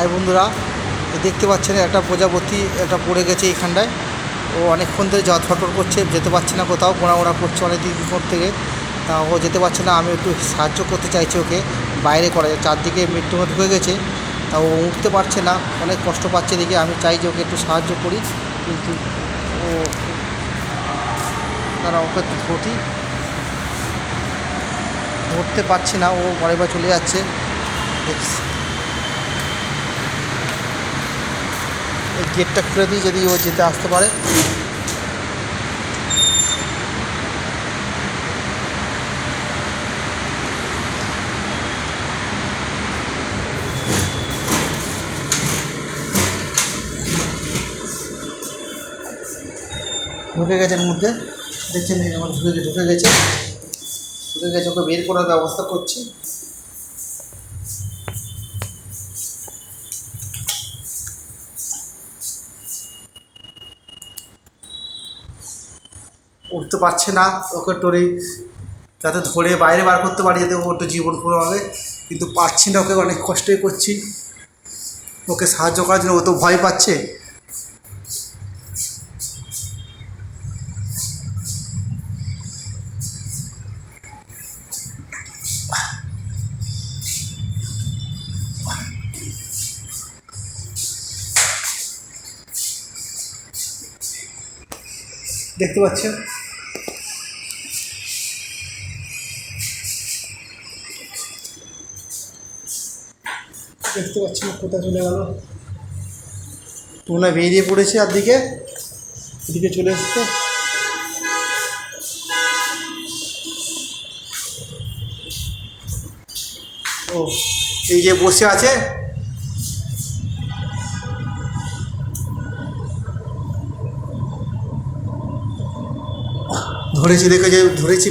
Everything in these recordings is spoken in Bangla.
হাই বন্ধুরা দেখতে পাচ্ছেন একটা প্রজাপতি একটা পড়ে গেছে এইখানটায়। ও অনেকক্ষণ ধরে যা ছটফট করছে, যেতে পারছে না কোথাও গোড়াগোড়া করছে অনেক দিন পর থেকে। তা ও যেতে পারছে না, আমি একটু সাহায্য করতে চাইছি ওকে, বাইরে করা যায় চারদিকে মৃত্যু ঢুকে গেছে, তা ও উঠতে পারছে না, অনেক কষ্ট পাচ্ছে দেখে। আমি চাই যে ওকে একটু সাহায্য করি, কিন্তু ও তারা ওকে ধরতি ধরতে পারছি না, ও ঘরে বা চলে যাচ্ছে। দেখছি। গেটটা খুলে দিই, যদি ও যেতে আসতে পারে। ঢুকে গেছে এর মধ্যে। দেখছেন আমার ঢুকে ঢুকে গেছে। ঢুকে গেছে, ওকে বের করার ব্যবস্থা করছি। উঠতে পারছে না ওকে টরে যাতে ধরে বাইরে বার করতে পারি যাতে ওর জীবন পুরো হবে। কিন্তু পারছি না ওকে, অনেক কষ্টই করছি। ওকে সাহায্য করার জন্য ও তো ভয় পাচ্ছে। দেখতে পাচ্ছেন? দেখতে পাচ্ছি না, কোথায় চলে গেল। টুনা বেরিয়ে পড়েছে আর দিকে? এদিকে চলে এসছে? ও, এই যে বসে আছে? ধরেছি দেখে যে, ধরেছি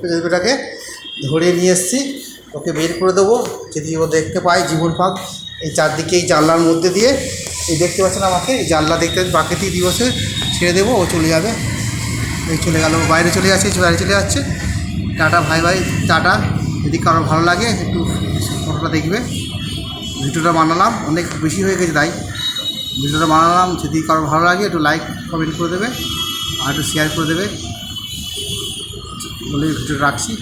প্রজাপতিটাকে ধরে নিয়ে এসেছি। ওকে বের করে দেবো, যদি ও দেখতে পায় জীবন পাক, এই চারদিকে এই জানলার মধ্যে দিয়ে, এই দেখতে পাচ্ছেন আমাকে, এই জানলা দেখতে প্রাকৃতিক দিবসে ছেড়ে দেবো, ও চলে যাবে। এই চলে গেল বাইরে চলে যাচ্ছে বাইরে চলে যাচ্ছে। টাটা, ভাই ভাই, টাটা। যদি কারোর ভালো লাগে, একটু ফটোটা দেখবে। ভিডিওটা বানালাম, অনেক বেশি হয়ে গেছে তাই। ভিডিওটা বানালাম, যদি কারোর ভালো লাগে, একটু লাইক কমেন্ট করে দেবে, আর একটু শেয়ার করে দেবে। বলে ভিডিওটা রাখছি।